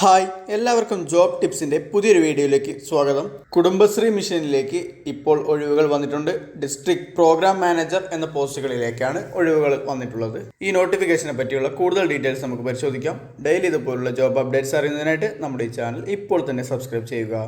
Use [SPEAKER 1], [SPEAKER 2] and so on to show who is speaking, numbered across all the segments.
[SPEAKER 1] Hi എല്ലാവർക്കും job ടിപ്സിന്റെ പുതിയൊരു വീഡിയോയിലേക്ക് സ്വാഗതം. കുടുംബശ്രീ മിഷനിലേക്ക് ഇപ്പോൾ ഒഴിവുകൾ വന്നിട്ടുണ്ട്. ഡിസ്ട്രിക്ട് പ്രോഗ്രാം മാനേജർ എന്ന പോസ്റ്റുകളിലേക്കാണ് ഒഴിവുകൾ വന്നിട്ടുള്ളത്. ഈ നോട്ടിഫിക്കേഷനെ പറ്റിയുള്ള കൂടുതൽ ഡീറ്റെയിൽസ് നമുക്ക് പരിശോധിക്കാം. ഡെയിലി ഇതുപോലുള്ള ജോബ് അപ്ഡേറ്റ്സ് അറിയുന്നതിനായിട്ട് നമ്മുടെ ഈ ചാനൽ ഇപ്പോൾ തന്നെ സബ്സ്ക്രൈബ് ചെയ്യുക.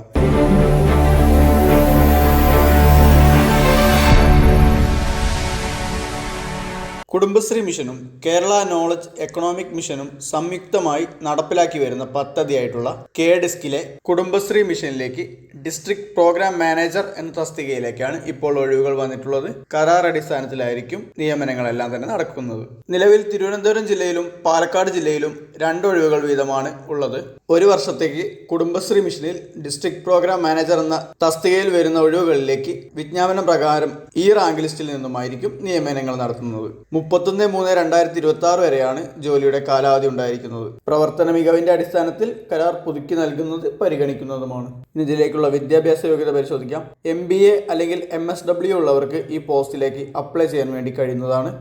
[SPEAKER 1] കുടുംബശ്രീ മിഷനും കേരള നോളജ് എക്കണോമിക് മിഷനും സംയുക്തമായി നടപ്പിലാക്കി വരുന്ന പദ്ധതിയായിട്ടുള്ള കെ ഡെസ്കിലെ കുടുംബശ്രീ മിഷനിലേക്ക് ഡിസ്ട്രിക്ട് പ്രോഗ്രാം മാനേജർ എന്ന തസ്തികയിലേക്കാണ് ഇപ്പോൾ ഒഴിവുകൾ വന്നിട്ടുള്ളത്. കരാർ അടിസ്ഥാനത്തിലായിരിക്കും നിയമനങ്ങളെല്ലാം തന്നെ നടക്കുന്നത്. നിലവിൽ തിരുവനന്തപുരം ജില്ലയിലും പാലക്കാട് ജില്ലയിലും രണ്ടൊഴിവുകൾ വീതമാണ് ഉള്ളത്. ഒരു വർഷത്തേക്ക് കുടുംബശ്രീ മിഷനിൽ ഡിസ്ട്രിക്ട് പ്രോഗ്രാം മാനേജർ എന്ന തസ്തികയിൽ വരുന്ന ഒഴിവുകളിലേക്ക് വിജ്ഞാപനം പ്രകാരം ഈ റാങ്ക് ലിസ്റ്റിൽ നിന്നുമായിരിക്കും നിയമനങ്ങൾ നടത്തുന്നത്. മുപ്പത്തൊന്ന് മൂന്ന് രണ്ടായിരത്തി ഇരുപത്തി ആറ് വരെയാണ് ജോലിയുടെ കാലാവധി ഉണ്ടായിരിക്കുന്നത്. പ്രവർത്തന മികവിന്റെ അടിസ്ഥാനത്തിൽ കരാർ പുതുക്കി നൽകുന്നത് പരിഗണിക്കുന്നതുമാണ്. ഇതിലേക്കുള്ള വിദ്യാഭ്യാസ യോഗ്യത പരിശോധിക്കാം. എം ബി എ അല്ലെങ്കിൽ എം എസ് ഡബ്ല്യു ഉള്ളവർക്ക് ഈ പോസ്റ്റിലേക്ക് അപ്ലൈ ചെയ്യാൻ വേണ്ടി കഴിയുന്നതാണ്.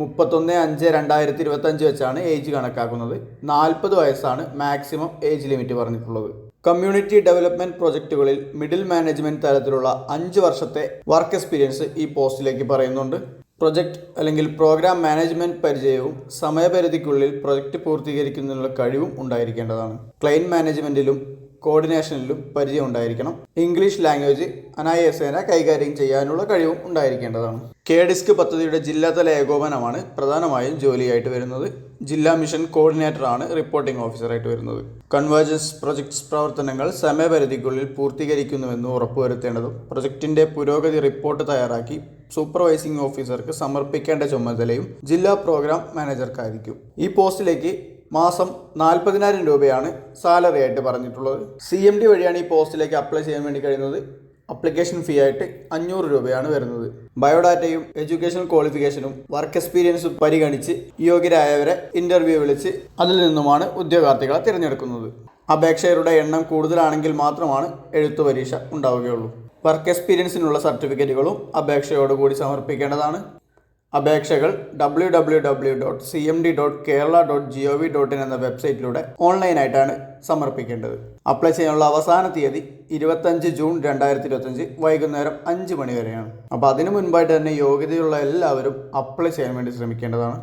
[SPEAKER 1] മുപ്പത്തൊന്ന് അഞ്ച് രണ്ടായിരത്തി ഇരുപത്തി അഞ്ച് വെച്ചാണ് ഏജ് കണക്കാക്കുന്നത്. നാൽപ്പത് വയസ്സാണ് മാക്സിമം ഏജ് ലിമിറ്റ് പറഞ്ഞിട്ടുള്ളത്. കമ്മ്യൂണിറ്റി ഡെവലപ്മെന്റ് പ്രൊജക്റ്റുകളിൽ മിഡിൽ മാനേജ്മെന്റ് തലത്തിലുള്ള അഞ്ച് വർഷത്തെ വർക്ക് എക്സ്പീരിയൻസ് ഈ പോസ്റ്റിലേക്ക് പറയുന്നുണ്ട്. പ്രൊജക്ട് അല്ലെങ്കിൽ പ്രോഗ്രാം മാനേജ്മെന്റ് പരിചയവും സമയപരിധിക്കുള്ളിൽ പ്രൊജക്റ്റ് പൂർത്തീകരിക്കുന്നതിനുള്ള കഴിവും ഉണ്ടായിരിക്കേണ്ടതാണ്. ക്ലൈന്റ് മാനേജ്മെന്റിലും കോർഡിനേഷനിലും പരിചയം ഉണ്ടായിരിക്കണം. ഇംഗ്ലീഷ് ലാംഗ്വേജ് അനായാസേന കൈകാര്യം ചെയ്യാനുള്ള കഴിവും ഉണ്ടായിരിക്കേണ്ടതാണ്. കെ ഡിസ്ക് പദ്ധതിയുടെ ജില്ലാതല ഏകോപനമാണ് പ്രധാനമായും ജോലിയായിട്ട് വരുന്നത്. ജില്ലാ മിഷൻ കോർഡിനേറ്ററാണ് റിപ്പോർട്ടിംഗ് ഓഫീസറായിട്ട് വരുന്നത്. കൺവേർജൻസ് പ്രൊജക്ട്സ് പ്രവർത്തനങ്ങൾ സമയപരിധിക്കുള്ളിൽ പൂർത്തീകരിക്കുന്നുവെന്ന് ഉറപ്പുവരുത്തേണ്ടതും പ്രൊജക്ടിന്റെ പുരോഗതി റിപ്പോർട്ട് തയ്യാറാക്കി സൂപ്പർവൈസിംഗ് ഓഫീസർക്ക് സമർപ്പിക്കേണ്ട ചുമതലയും ജില്ലാ പ്രോഗ്രാം മാനേജർക്കായിരിക്കും. ഈ പോസ്റ്റിലേക്ക് മാസം നാൽപ്പതിനായിരം രൂപയാണ് സാലറി ആയിട്ട് പറഞ്ഞിട്ടുള്ളത്. സി എം ഡി വഴിയാണ് ഈ പോസ്റ്റിലേക്ക് അപ്ലൈ ചെയ്യാൻ വേണ്ടി കഴിയുന്നത്. അപ്ലിക്കേഷൻ ഫീ ആയിട്ട് അഞ്ഞൂറ് രൂപയാണ് വരുന്നത്. ബയോഡാറ്റയും എഡ്യൂക്കേഷൻ ക്വാളിഫിക്കേഷനും വർക്ക് എക്സ്പീരിയൻസും പരിഗണിച്ച് യോഗ്യരായവരെ ഇന്റർവ്യൂ വിളിച്ച് അതിൽ നിന്നുമാണ് ഉദ്യോഗാർത്ഥികളെ തിരഞ്ഞെടുക്കുന്നത്. അപേക്ഷകരുടെ എണ്ണം കൂടുതലാണെങ്കിൽ മാത്രമാണ് എഴുത്തു പരീക്ഷ ഉണ്ടാവുകയുള്ളൂ. വർക്ക് എക്സ്പീരിയൻസിനുള്ള സർട്ടിഫിക്കറ്റുകളും അപേക്ഷയോടുകൂടി സമർപ്പിക്കേണ്ടതാണ്. അപേക്ഷകൾ W W W dot C M D dot Kerala dot G O V dot in എന്ന വെബ്സൈറ്റിലൂടെ ഓൺലൈനായിട്ടാണ് സമർപ്പിക്കേണ്ടത്. അപ്ലൈ ചെയ്യാനുള്ള അവസാന തീയതി ഇരുപത്തഞ്ച് ജൂൺ രണ്ടായിരത്തി ഇരുപത്തഞ്ച് വൈകുന്നേരം അഞ്ച് മണി വരെയാണ്. അപ്പോൾ അതിനു മുൻപായിട്ട് തന്നെ യോഗ്യതയുള്ള എല്ലാവരും അപ്ലൈ ചെയ്യാൻ വേണ്ടി ശ്രമിക്കേണ്ടതാണ്.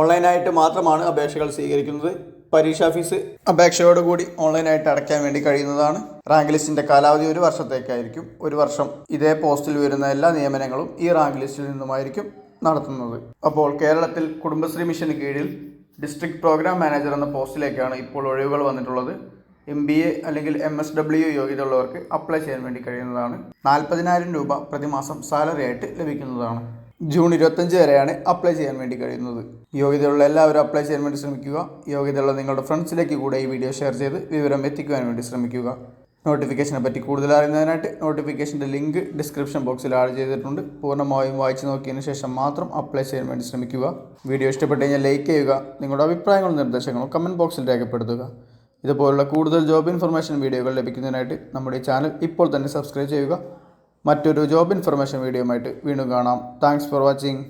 [SPEAKER 1] ഓൺലൈനായിട്ട് മാത്രമാണ് അപേക്ഷകൾ സ്വീകരിക്കുന്നത്. പരീക്ഷാ ഫീസ്? അപേക്ഷയോടുകൂടി ഓൺലൈനായിട്ട് അടയ്ക്കാൻ വേണ്ടി കഴിയുന്നതാണ്. റാങ്ക് ലിസ്റ്റിന്റെ കാലാവധി ഒരു വർഷത്തേക്കായിരിക്കും. ഒരു വർഷം ഇതേ പോസ്റ്റിൽ വരുന്ന എല്ലാ നിയമനങ്ങളും ഈ റാങ്ക് ലിസ്റ്റിൽ നിന്നുമായിരിക്കും നടത്തുന്നത്. അപ്പോൾ കേരളത്തിൽ കുടുംബശ്രീ മിഷന് കീഴിൽ ഡിസ്ട്രിക്ട് പ്രോഗ്രാം മാനേജർ എന്ന പോസ്റ്റിലേക്കാണ് ഇപ്പോൾ ഒഴിവുകൾ വന്നിട്ടുള്ളത്. എം ബി എ അല്ലെങ്കിൽ എം എസ് ഡബ്ല്യു യോഗ്യത ഉള്ളവർക്ക് അപ്ലൈ ചെയ്യാൻ വേണ്ടി കഴിയുന്നതാണ്. നാൽപ്പതിനായിരം രൂപ പ്രതിമാസം സാലറി ആയിട്ട് ലഭിക്കുന്നതാണ്. ജൂൺ ഇരുപത്തഞ്ച് വരെയാണ് അപ്ലൈ ചെയ്യാൻ വേണ്ടി കഴിയുന്നത്. യോഗ്യതയുള്ള എല്ലാവരും അപ്ലൈ ചെയ്യാൻ വേണ്ടി ശ്രമിക്കുക. യോഗ്യതയുള്ള നിങ്ങളുടെ ഫ്രണ്ട്സിലേക്ക് കൂടെ ഈ വീഡിയോ ഷെയർ ചെയ്ത് വിവരം എത്തിക്കുവാൻ വേണ്ടി ശ്രമിക്കുക. നോട്ടിഫിക്കേഷനെ പറ്റി കൂടുതൽ അറിയുന്നതിനായിട്ട് നോട്ടിഫിക്കേഷന്റെ ലിങ്ക് ഡിസ്ക്രിപ്ഷൻ ബോക്സിൽ ആഡ് ചെയ്തിട്ടുണ്ട്. പൂർണമായും വായിച്ചു നോക്കിയതിന് ശേഷം മാത്രം അപ്ലൈ ചെയ്യാൻ വേണ്ടി ശ്രമിക്കുക. വീഡിയോ ഇഷ്ടപ്പെട്ട് കഴിഞ്ഞാൽ ലൈക്ക് ചെയ്യുക. നിങ്ങളുടെ അഭിപ്രായങ്ങളും നിർദ്ദേശങ്ങളും കമന്റ് ബോക്സിൽ രേഖപ്പെടുത്തുക. ഇതുപോലുള്ള കൂടുതൽ ജോബ് ഇൻഫർമേഷൻ വീഡിയോകൾ ലഭിക്കുന്നതിനായിട്ട് നമ്മുടെ ചാനൽ ഇപ്പോൾ തന്നെ സബ്സ്ക്രൈബ് ചെയ്യുക. മറ്റൊരു ജോബ് ഇൻഫർമേഷൻ വീഡിയോ ആയിട്ട് വീണ്ടും കാണാം. Thanks for watching